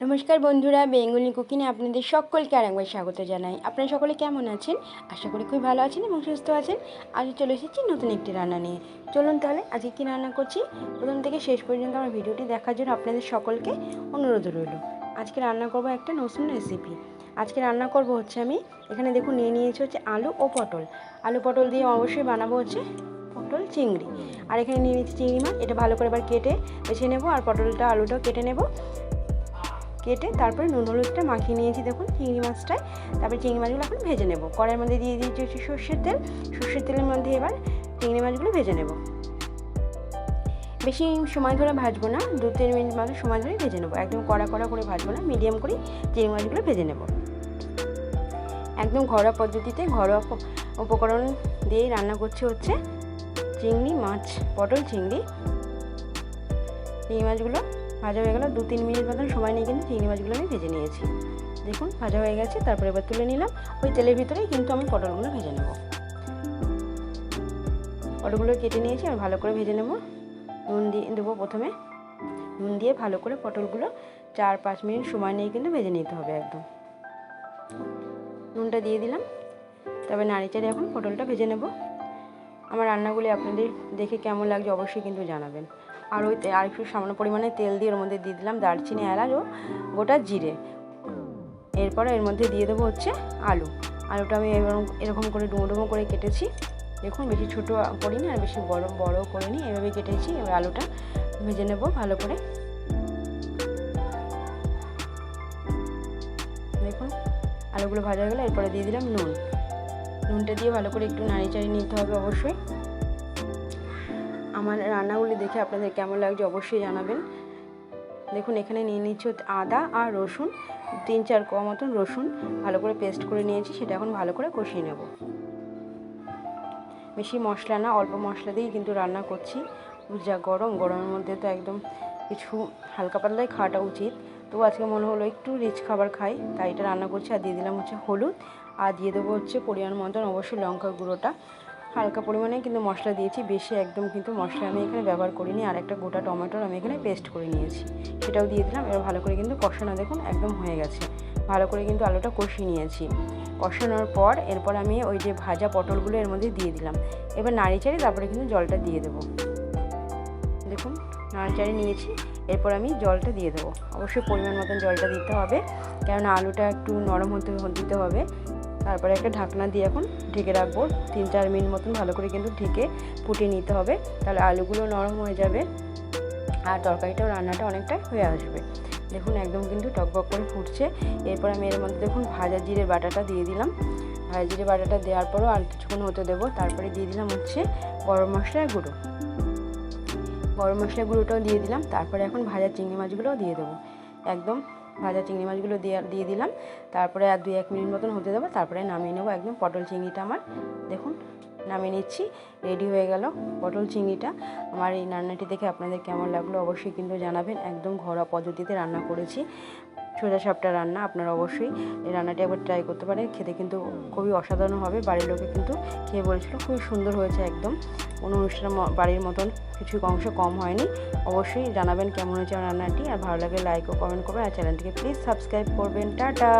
নমস্কার বন্ধুরা, বেঙ্গলি কুকিংয়ে আপনাদের সকলকে আরেকবার স্বাগত জানাই। আপনারা সকলে কেমন আছেন? আশা করি খুবই ভালো আছেন এবং সুস্থ আছেন। আজ চলে এসেছি নতুন একটি রান্না নিয়ে। চলুন তাহলে আজকে কী রান্না করছি? প্রথম থেকে শেষ পর্যন্ত আমার ভিডিওটি দেখার জন্য আপনাদের সকলকে অনুরোধ রইল। আজকে রান্না করব একটা নতুন রেসিপি আজকে রান্না করব হচ্ছে আমি, এখানে দেখুন নিয়ে নিয়েছি হচ্ছে আলু ও পটল। আলু পটল দিয়ে অবশ্যই বানাবো হচ্ছে পটল চিংড়ি। আর এখানে নিয়ে নিচ্ছি চিংড়ি মাছ, এটা ভালো করে এবার কেটে বেছে নেব, আর পটলটা, আলুটাও কেটে নেব। কেটে তারপরে নুন হলুদটা মাখিয়ে নিয়েছি দেখুন, চিংড়ি মাছটায়। তারপরে চিংড়ি মাছগুলো এখন ভেজে নেব। কড়াইয়ের মধ্যে দিয়ে দিয়েছি হচ্ছে সর্ষের তেল। সর্ষের তেলের মধ্যে এবার চিংড়ি মাছগুলো ভেজে নেব। বেশি সময় ধরে ভাজবো না, দু তিন মিনিট মতো সময় ধরে ভেজে নেব। একদম কড়া কড়া করে ভাজবো না, মিডিয়াম করে চিংড়ি মাছগুলো ভেজে নেব। একদম ঘরোয়া পদ্ধতিতে ঘরোয়া উপকরণ দিয়েই রান্না করছি হচ্ছে চিংড়ি মাছ, পটল চিংড়ি। চিংড়ি মাছগুলো ভাজা হয়ে গেল, দু তিন মিনিট মতন সময় নিয়ে কিন্তু চিংড়ি মাছগুলো আমি ভেজে নিয়েছি। দেখুন, ভাজা হয়ে গেছে, তারপরে এবার তুলে নিলাম। ওই তেলের ভিতরেই কিন্তু আমি পটলগুলো ভেজে নেব। পটলগুলো কেটে নিয়েছি আর ভালো করে ভেজে নেব। নুন দিয়ে দেবো প্রথমে। নুন দিয়ে ভালো করে পটলগুলো চার পাঁচ মিনিট সময় নিয়ে কিন্তু ভেজে নিতে হবে একদম। নুনটা দিয়ে দিলাম। তবে নাড়িচাড়ি এখন পটলটা ভেজে নেব। আমার রান্নাগুলি আপনাদের দেখে কেমন লাগছে অবশ্যই কিন্তু জানাবেন। আর ওই আর একটু সামান্য পরিমাণে তেল দিয়ে ওর মধ্যে দিয়ে দিলাম দারচিনি, এলাচ ও গোটা জিরে। এরপরে এর মধ্যে দিয়ে দেবো হচ্ছে আলু। আলুটা আমি এরকম এরকম করে ডুমো ডুমো করে কেটেছি। দেখুন, বেশি ছোটো করিনি আর বেশি বড় বড় করিনি এভাবে কেটেছি। এবার আলুটা ভেজে নেব ভালো করে। দেখুন, আলুগুলো ভাজা গেলে এরপরে দিয়ে দিলাম নুন। নুনটা দিয়ে ভালো করে একটু নাড়ি চাড়িয়ে নিতে হবে অবশ্যই। আমার রান্নাগুলি দেখে আপনাদের কেমন লাগছে অবশ্যই জানাবেন। দেখুন, এখানে নিয়ে নিচ্ছি আদা আর রসুন, তিন চার কোয়া মতন রসুন ভালো করে পেস্ট করে নিয়েছি, সেটা এখন ভালো করে কষিয়ে নেব। বেশি মশলা না, অল্প মশলা দিয়েই কিন্তু রান্না করছি। যা গরম, গরমের মধ্যে তো একদম কিছু হালকা পাতলাই খাওয়াটা উচিত। তো আজকে মনে হলো একটু রিচ খাবার খাই, তাই এটা রান্না করছি। আর দিয়ে দিলাম হচ্ছে হলুদ। আর দিয়ে দেবো হচ্ছে পরিমাণ মতন, অবশ্যই লঙ্কা গুঁড়োটা। হালকা পরিমাণে কিন্তু মশলা দিয়েছি, বেশি একদম কিন্তু মশলা আমি এখানে ব্যবহার করিনি। আর একটা গোটা টমেটোর আমি এখানে পেস্ট করে নিয়েছি। সেটাও দিয়ে দিলাম, এবার ভালো করে কিন্তু কষানো দেখুন একদম হয়ে গেছে। ভালো করে কিন্তু আলুটা কষিয়ে নিয়েছি। কষানোর পর এরপর আমি ওই যে ভাজা পটলগুলো এর মধ্যে দিয়ে দিলাম। এবার নাড়ি তারপরে কিন্তু জলটা দিয়ে দেবো। দেখুন, নাড়াচাড়ি নিয়েছি, এরপর আমি জলটা দিয়ে দেবো। অবশ্যই পরিমাণ মতন জলটা দিতে হবে, কেননা আলুটা একটু নরম হতে, দিতে হবে। তারপরে একটা ঢাকনা দিয়ে এখন ঢেকে রাখব। তিন চার মিনিট মতন ভালো করে কিন্তু ঢেকে ফুটিয়ে নিতে হবে। তাহলে আলুগুলো নরম হয়ে যাবে আর তরকারিটাও রান্নাটা অনেকটা হয়ে আসবে। দেখুন একদম কিন্তু টকবক করে ফুটছে। এরপর আমি এর মধ্যে দেখুন ভাজা জিরের বাটাটা দিয়ে দিলাম। ভাজা জিরে বাটাটা দেওয়ার পরও আর কিছুক্ষণ হতে দেবো। তারপরে দিয়ে দিলাম হচ্ছে গরম মশলার গুঁড়ো। গরম মশলা গুঁড়োটাও দিয়ে দিলাম। তারপরে এখন ভাজা চিংড়ি মাছগুলোও দিয়ে দেবো। একদম ভাজা চিংড়ি মাছগুলো দিয়ে দিয়ে দিলাম। তারপরে আর দুই এক মিনিট মতন হতে দেবো, তারপরে নামিয়ে নেব একদম পটল চিংড়িটা আমার। দেখুন, নামিয়ে নিচ্ছি, রেডি হয়ে গেল পটল চিংড়িটা। আমার এই রান্নাটি দেখে আপনাদের কেমন লাগল অবশ্যই কিন্তু জানাবেন। একদম ঘরোয়া পদ্ধতিতে রান্না করেছি। সোজা সাপটা রান্না, আপনারা অবশ্যই এই রান্নাটি একবার ট্রাই করতে পারেন। খেতে কিন্তু খুবই অসাধারণ হবে। বাড়ির লোকে কিন্তু খেয়ে বলেছিল, খুবই সুন্দর হয়েছে একদম। কোনো অনুষ্ঠান বাড়ির মতন কিছু অংশ কম হয়নি। অবশ্যই জানাবেন কেমন হয়েছে রান্নাটি। আর ভালো লাগে লাইক ও কমেন্ট করবেন। আর চ্যানেলটিকে প্লিজ সাবস্ক্রাইব করবেন। টাটা!